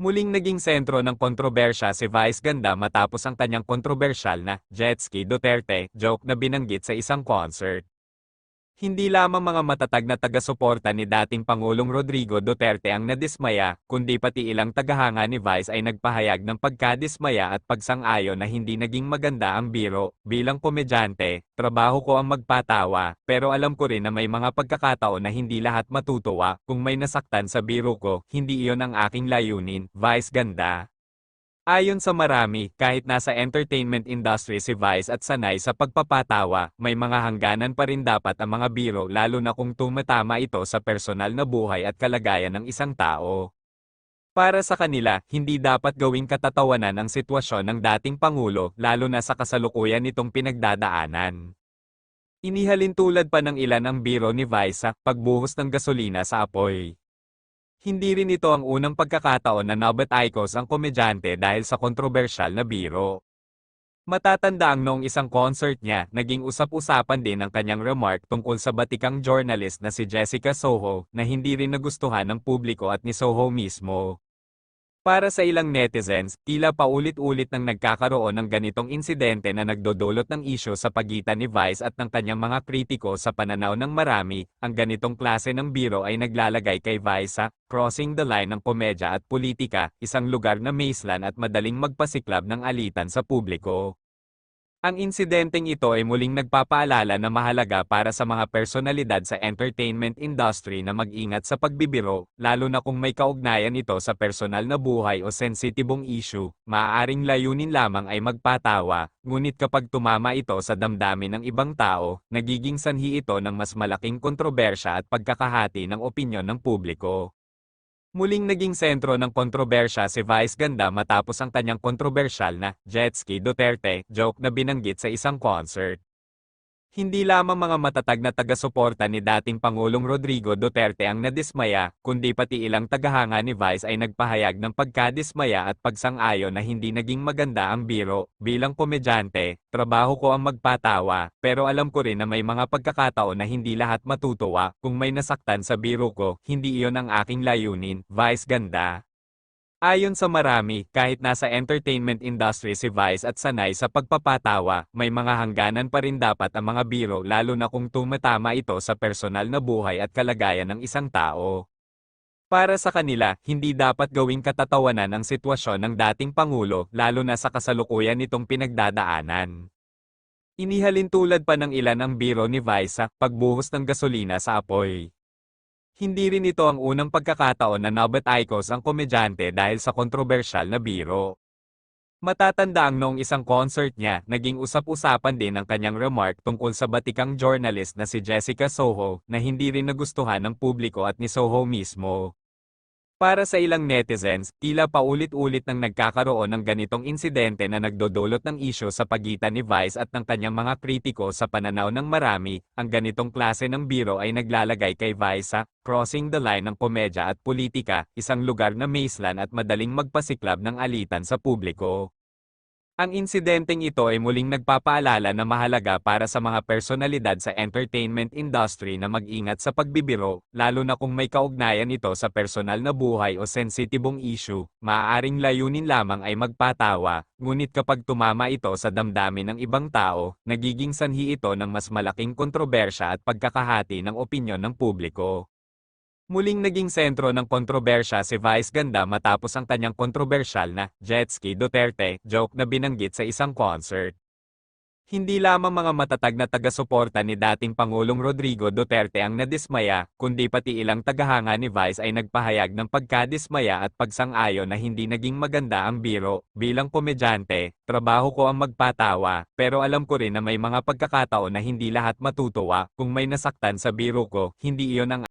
Muling naging sentro ng kontrobersya si Vice Ganda matapos ang kanyang kontrobersyal na jet ski Duterte joke na binanggit sa isang concert. Hindi lamang mga matatag na taga-suporta ni dating Pangulong Rodrigo Duterte ang nadismaya, kundi pati ilang tagahanga ni Vice ay nagpahayag ng pagkadismaya at pagsang-ayon na hindi naging maganda ang biro. Bilang komedyante, trabaho ko ang magpatawa, pero alam ko rin na may mga pagkakataon na hindi lahat matutuwa. Kung may nasaktan sa biro ko, hindi iyon ang aking layunin. Vice ganda. Ayon sa marami, kahit nasa entertainment industry si Vice at sanay sa pagpapatawa, may mga hangganan pa rin dapat ang mga biro lalo na kung tumatama ito sa personal na buhay at kalagayan ng isang tao. Para sa kanila, hindi dapat gawing katatawanan ang sitwasyon ng dating Pangulo lalo na sa kasalukuyan nitong pinagdadaanan. Inihalin tulad pa ng ilan ang biro ni Vice sa pagbuhos ng gasolina sa apoy. Hindi rin ito ang unang pagkakataon na nabatikos ang komedyante dahil sa kontrobersyal na biro. Matatanda ang noong isang concert niya, naging usap-usapan din ang kanyang remark tungkol sa batikang journalist na si Jessica Soho na hindi rin nagustuhan ng publiko at ni Soho mismo. Para sa ilang netizens, tila paulit-ulit nang nagkakaroon ng ganitong insidente na nagdodulot ng isyo sa pagitan ni Vice at ng kanyang mga kritiko sa pananaw ng marami, ang ganitong klase ng biro ay naglalagay kay Vice sa crossing the line ng komedya at politika, isang lugar na maislan at madaling magpasiklab ng alitan sa publiko. Ang insidenteng ito ay muling nagpapaalala na mahalaga para sa mga personalidad sa entertainment industry na mag-ingat sa pagbibiro, lalo na kung may kaugnayan ito sa personal na buhay o sensitibong issue, maaaring layunin lamang ay magpatawa, ngunit kapag tumama ito sa damdamin ng ibang tao, nagiging sanhi ito ng mas malaking kontrobersya at pagkakahati ng opinyon ng publiko. Muling naging sentro ng kontrobersya si Vice Ganda matapos ang kanyang kontrobersyal na jet ski Duterte joke na binanggit sa isang concert. Hindi lamang mga matatag na taga-suporta ni dating Pangulong Rodrigo Duterte ang nadismaya, kundi pati ilang tagahanga ni Vice ay nagpahayag ng pagkadismaya at pagsang-ayon na hindi naging maganda ang biro. Bilang komedyante, trabaho ko ang magpatawa, pero alam ko rin na may mga pagkakataon na hindi lahat matutuwa. Kung may nasaktan sa biro ko, hindi iyon ang aking layunin. Vice ganda. Ayon sa marami, kahit nasa entertainment industry si Vice at sanay sa pagpapatawa, may mga hangganan pa rin dapat ang mga biro lalo na kung tumatama ito sa personal na buhay at kalagayan ng isang tao. Para sa kanila, hindi dapat gawing katatawanan ang sitwasyon ng dating Pangulo lalo na sa kasalukuyan nitong pinagdadaanan. Inihalin tulad pa ng ilan ang biro ni Vice sa pagbuhos ng gasolina sa apoy. Hindi rin ito ang unang pagkakataon na nabatikos ang komedyante dahil sa kontrobersyal na biro. Matatanda ang noong isang concert niya, naging usap-usapan din ang kanyang remark tungkol sa batikang journalist na si Jessica Soho na hindi rin nagustuhan ng publiko at ni Soho mismo. Para sa ilang netizens, tila paulit-ulit nang nagkakaroon ng ganitong insidente na nagdodulot ng isyo sa pagitan ni Vice at ng kanyang mga kritiko sa pananaw ng marami, ang ganitong klase ng biro ay naglalagay kay Vice sa crossing the line ng komedya at politika, isang lugar na maislan at madaling magpasiklab ng alitan sa publiko. Ang insidenteng ito ay muling nagpapaalala na mahalaga para sa mga personalidad sa entertainment industry na mag-ingat sa pagbibiro, lalo na kung may kaugnayan ito sa personal na buhay o sensitibong issue, maaaring layunin lamang ay magpatawa, ngunit kapag tumama ito sa damdamin ng ibang tao, nagiging sanhi ito ng mas malaking kontrobersya at pagkakahati ng opinyon ng publiko. Muling naging sentro ng kontrobersya si Vice Ganda matapos ang kanyang kontrobersyal na jet ski Duterte joke na binanggit sa isang concert. Hindi lamang mga matatag na taga-suporta ni dating Pangulong Rodrigo Duterte ang nadismaya, kundi pati ilang tagahanga ni Vice ay nagpahayag ng pagkadismaya at pagsang-ayon na hindi naging maganda ang biro. Bilang komedyante, trabaho ko ang magpatawa, pero alam ko rin na may mga pagkakataon na hindi lahat matutuwa. Kung may nasaktan sa biro ko, hindi iyon ang